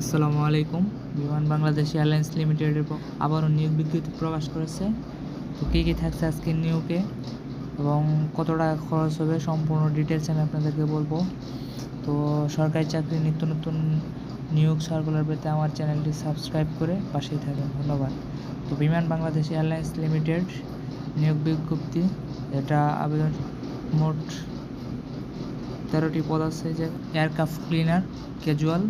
আসসালামু আলাইকুম। বিমান বাংলাদেশ এয়ারলাইন্স লিমিটেডের আবারও নিয়োগ বিজ্ঞপ্তি প্রকাশ করেছে। তো কী কী থাকছে আজকে নিয়োগে এবং কত টাকা খরচ হবে সম্পূর্ণ ডিটেলস আমি আপনাদেরকে বলব। তো সরকারি চাকরি, নিত্য নতুন নিয়োগ সার্কুলার পেতে আমার চ্যানেলটি সাবস্ক্রাইব করে পাশেই থাকবেন ধন্যবাদ। তো বিমান বাংলাদেশ এয়ারলাইন্স লিমিটেড নিয়োগ বিজ্ঞপ্তি, এটা আবেদন মোট তেরোটি পদ আছে, যে এয়ারক্রাফট ক্লিনার ক্যাজুয়াল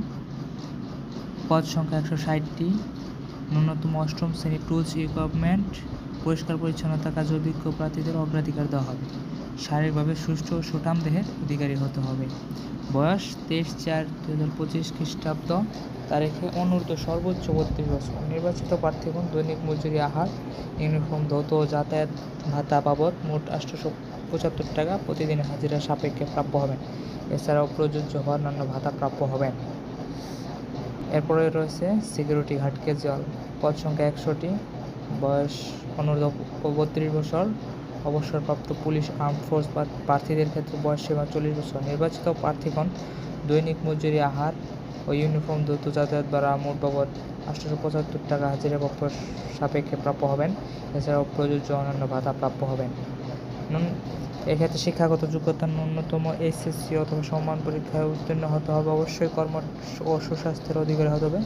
পদ সংখ্যা একশো ষাটটি। ন্যূনতম অষ্টম শ্রেণি টুলস ইকুইপমেন্ট পরিষ্কার পরিচ্ছন্নতা, কাজে অভিজ্ঞ প্রার্থীদের অগ্রাধিকার দেওয়া হবে। শারীরিকভাবে সুষ্ঠু ও সুঠাম দেহের অধিকারী হতে হবে। বয়স তেইশ চার দু হাজার পঁচিশ খ্রিস্টাব্দ তারিখে অনূর্ধ্ব সর্বোচ্চ বত্রিশ বছর। নির্বাচিত প্রার্থীগণ দৈনিক মজুরি, আহার, ইউনিফর্ম, ধৌত যাতায়াত ভাতা বাবদ মোট আটশোশো পঁচাত্তর টাকা প্রতিদিন হাজিরা সাপেক্ষে প্রাপ্য হবেন। এছাড়াও প্রযোজ্য হওয়া অন্যান্য ভাতা প্রাপ্য হবেন। এরপরে রয়েছে সিকিউরিটি ঘাটকে জল। পদ সংখ্যা একশোটি, বয়স অনূর্ধ্ব বত্রিশ বছর। অবসরপ্রাপ্ত পুলিশ আর্ম ফোর্স প্রার্থীদের ক্ষেত্রে বয়স সীমা চল্লিশ বছর। নির্বাচিত প্রার্থীগণ দৈনিক মজুরি, আহার ও ইউনিফর্ম দ্রুত যাতায়াত দ্বারা মোট বাবদ আটশোশো পঁচাত্তর টাকা হাজিরা সাপেক্ষে প্রাপ্য হবেন। এছাড়াও প্রযোজ্য অন্যান্য ভাতা প্রাপ্য হবেন। এক্ষেত্রে শিক্ষাগত যোগ্যতা ন্যূনতম এইচএসসি অথবা সম্মান পরীক্ষায় উত্তীর্ণ হতে হবে। অবশ্যই কর্ম ও সুস্বাস্থ্যের অধিকারী হতে হবে।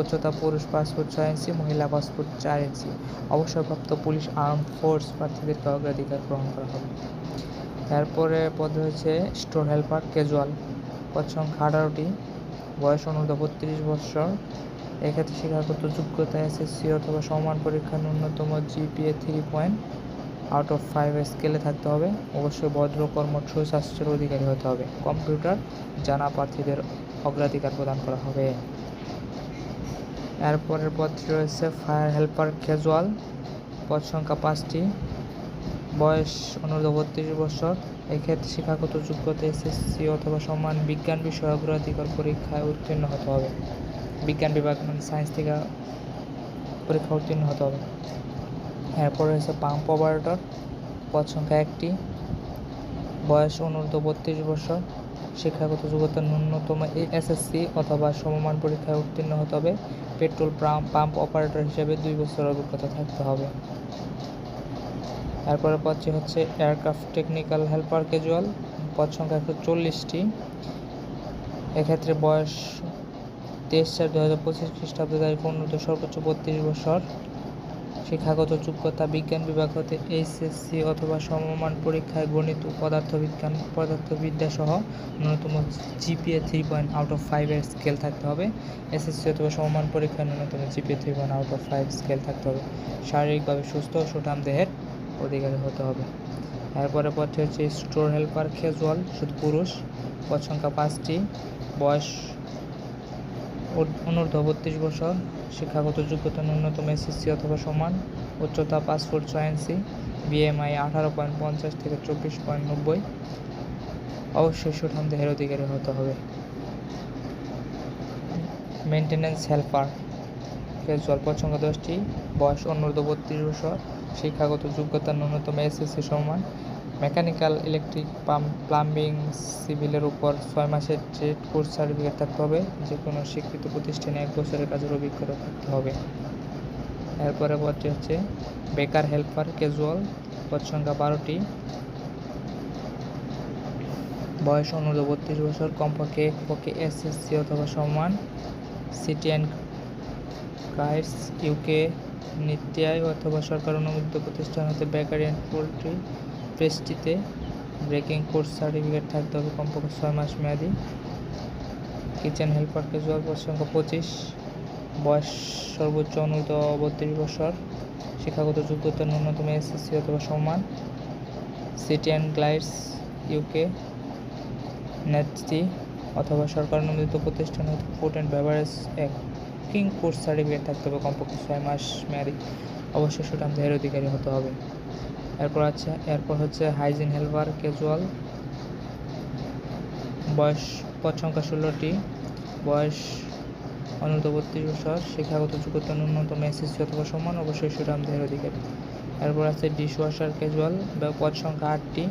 উচ্চতা পুরুষ পাসপোর্ট ছয় ইঞ্চি, মহিলা পাসপোর্ট চার ইঞ্চি। অবসরপ্রাপ্ত পুলিশ আর্ম ফোর্স প্রার্থীদেরকে অগ্রাধিকার গ্রহণ করা হবে। তারপরে পদ রয়েছে স্টোর হেল্পার, ক্যাজুয়াল। পদ সংখ্যা আঠারোটি। বয়স অনুর্ধ বত্রিশ বছর এক্ষেত্রে শিক্ষাগত যোগ্যতা, এসএসসি অথবা সমান পরীক্ষা ন্যূনতম GPA three point out of five স্কেলে থাকতে হবে। অবশ্যই ভদ্র কর্ম সুস্বাস্থ্যের অধিকারী হতে হবে। কম্পিউটার জানা প্রার্থীদের অগ্রাধিকার প্রদান করা হবে। এরপরের পদটি রয়েছে ফায়ার হেল্পার ক্যাজুয়াল পদ সংখ্যা পাঁচটি, বয়স অনূর্ধ্ব বত্রিশ বছর। এক্ষেত্রে শিক্ষাগত যোগ্যতা, এসএসসি অথবা সমান বিজ্ঞান বিষয়ে অগ্রাধিকার পরীক্ষায় উত্তীর্ণ হতে হবে। বিজ্ঞান বিভাগ মানে সায়েন্স থেকে পরীক্ষা উত্তীর্ণ হতে হবে। এরপর রয়েছে পাম্প অপারেটর পদ সংখ্যা একটি। বয়স অনূর্ধ্ব বত্রিশ বছর। শিক্ষাগত যোগ্যতা ন্যূনতম এসএসসি অথবা সমমান পরীক্ষায় উত্তীর্ণ হতে হবে। পেট্রোল পাম্প অপারেটর হিসেবে দুই বছর অভিজ্ঞতা থাকতে হবে। এরপরে পদটি হচ্ছে এয়ারক্রাফট টেকনিক্যাল হেল্পার ক্যাজুয়াল। পদ সংখ্যা একশো চল্লিশটি। এক্ষেত্রে বয়স তেইশ চার দু হাজার পঁচিশ খ্রিস্টাব্দ তারিখ উন্নত সর্বোচ্চ বত্রিশ বছর। শিক্ষাগত যোগ্যতা বিজ্ঞান বিভাগ হতে এইচএসসি অথবা সমমান পরীক্ষায় গণিত ও পদার্থবিজ্ঞান পদার্থবিদ্যা সহ ন্যূনতম GPA three point out of ফাইভের স্কেল থাকতে হবে। এসএসসি অথবা সমমান পরীক্ষায় ন্যূনতম GPA three point out of five scale থাকতে হবে। শারীরিকভাবে সুস্থ ও সুঠাম দেহের অধিকারী হতে হবে। এরপরে পথে হচ্ছে স্টোর হেল্পার ক্যাজুয়াল শুধু পুরুষ। পদ সংখ্যা পাঁচটি। বয়স অনূর্ধ্ব বত্রিশ বছর, শিক্ষাগত যোগ্যতা ন্যূনতম এসএসসি অথবা সমান, উচ্চতা পাঁচ ফুট ছয় ইঞ্চি বিএমআই আঠারো পয়েন্ট পঞ্চাশ থেকে চব্বিশ পয়েন্ট নব্বই। অবশ্যই সুঠাম দেহের অধিকারী হতে হবে। মেনটেন্যান্স হেল্পার ক্যাজুয়াল সংখ্যা দশটি, বয়স অনূর্ধ্ব বত্রিশ বছর, শিক্ষাগত যোগ্যতা ন্যূনতম এসএসসি সমান মেকানিক্যাল, ইলেকট্রিক পাম্প প্লাম্বিং, সিভিলের উপর ছয় মাসের ট্রেড কোর্স সার্টিফিকেট থাকতে হবে যে কোনো স্বীকৃত প্রতিষ্ঠানে এক বছরের কাজের অভিজ্ঞতা থাকতে হবে। এরপরে পদটি হচ্ছে বেকার হেল্পার, ক্যাজুয়াল, পদ সংখ্যা বারোটি। বয়স অনুর্ধ বত্রিশ বছর, কমপক্ষে পক্ষে এসএসসি অথবা সমান। সিটি অ্যান্ড গাইডস ইউকে নিত্যায় অথবা সরকার অনুমোদিত প্রতিষ্ঠান হতে বেকারি অ্যান্ড পোলট্রি। পেস্ট্রিতে ব্রেকিং কোর্স সার্টিফিকেট থাকতে হবে কমপক্ষে ছয় মাস মেয়াদি। কিচেন হেল্পার ক্যাজুয়াল পদ সংখ্যা পঁচিশ। বয়স সর্বোচ্চ অনুর্ধ বত্রিশ বছর। শিক্ষাগত যোগ্যতা ন্যূনতম এসএসসি অথবা সমান। সিটি অ্যান্ড গ্লাইডস ইউকে নেটসি অথবা সরকার অনুমোদিত প্রতিষ্ঠান food and beverage king course certificate থাকতে হবে কমপক্ষে ছয় মাস মেয়াদি। অবশ্যই সুঠাম দেহের অধিকারী হতে হবে। এরপর আছে, এরপর হচ্ছে হাইজিন হেল্পার ক্যাজুয়াল। বয়স পদ সংখ্যা ষোলোটি। বয়স অনূর্ধ্ব বত্রিশ বছর। শিক্ষাগত যোগ্যতা ন্যূনতম এসএসসি অথবা সমান, অবশ্যই সুঠাম দেহের অধিকারী। এরপর আছে ডিশ ওয়াশার ক্যাজুয়াল পদ সংখ্যা আটটি।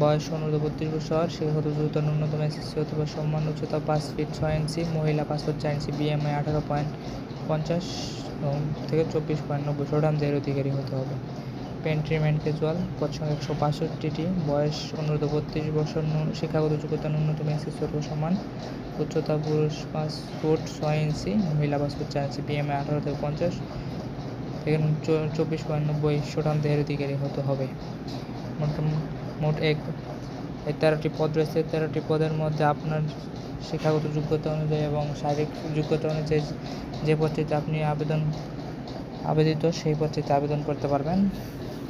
বয়স অনুরোধ বত্রিশ বছর শিক্ষাগত যোগ্যতা ন্যূনতম এসএসসি অথবা সম্মান উচ্চতা পাঁচ ফিট ছয় ইঞ্চি মহিলা পাঁচ ফুট চার ইঞ্চি বিএমআই আঠারো পয়েন্ট পঞ্চাশ থেকে চব্বিশ পয়েন্ট নব্বই শতাংশের অধিকারী হতে হবে। পেন্ট্রিমেন্ট ক্যাজুয়াল পদ সংখ্যা একশো বাষট্টিটি, বয়স অনুরোধ বত্রিশ বছর শিক্ষাগত যোগ্যতা ন্যূনতম এসএসসি অথবা সমান উচ্চতা পুরুষ পাঁচ ফুট ছয় ইঞ্চি মহিলা পাঁচ ফুট চার ইঞ্চি বিএমআই আঠারো থেকে পঞ্চাশ থেকে চব্বিশ পয়েন্ট নব্বই শতাংশের অধিকারী হতে হবে। মোট মোট এক, এই তেরোটি পদ রয়েছে। তেরোটি পদের মধ্যে আপনার শিক্ষাগত যোগ্যতা অনুযায়ী এবং শারীরিক যোগ্যতা অনুযায়ী যে পদটিতে আপনি আবেদন, আবেদিত সেই পদটিতে আবেদন করতে পারবেন।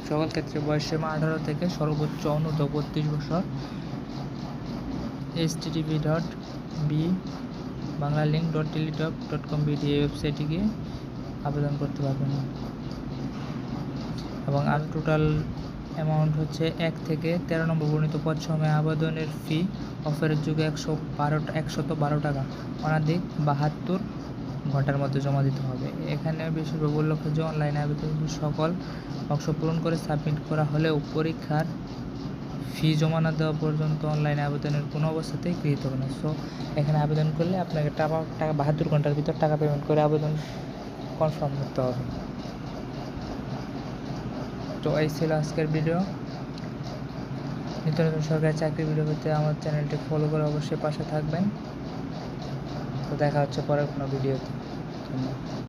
সকল ক্ষেত্রে বয়সসীমা আঠারো থেকে সর্বোচ্চ অনুদ্ধ বত্রিশ বছর। H TV dot B Bangla link dot Teletalk dot com BD এই ওয়েবসাইটে গিয়ে আবেদন করতে পারবেন। এবং আর টোটাল অ্যামাউন্ট হচ্ছে এক থেকে তেরো নম্বর বর্ণিত পদ সময় আবেদনের ফি অফারের যুগে একশো বারো একশত বারো টাকা। অনাধিক বাহাত্তর ঘণ্টার মধ্যে জমা দিতে হবে। এখানে বেশিরভাগ উল্লেখ্য যে অনলাইনে আবেদন সকল অংশ পূরণ করে সাবমিট করা হলেও পরীক্ষার ফি জমা না দেওয়া পর্যন্ত অনলাইনে আবেদনের কোনো অবস্থাতেই গৃহীত হবে না। সো এখানে আবেদন করলে আপনাকে টাকা টাকা বাহাত্তর ঘণ্টার ভিতর টাকা পেমেন্ট করে আবেদন কনফার্ম করতে হবে। তো এই ছিল আজকের ভিডিও। নিত্য নতুন সরকারি চাকরি ভিডিও পেতে আমার চ্যানেলটি ফলো করে অবশ্যই পাশে থাকবেন। তো দেখা হচ্ছে পরের কোনো ভিডিওতে। ধন্যবাদ।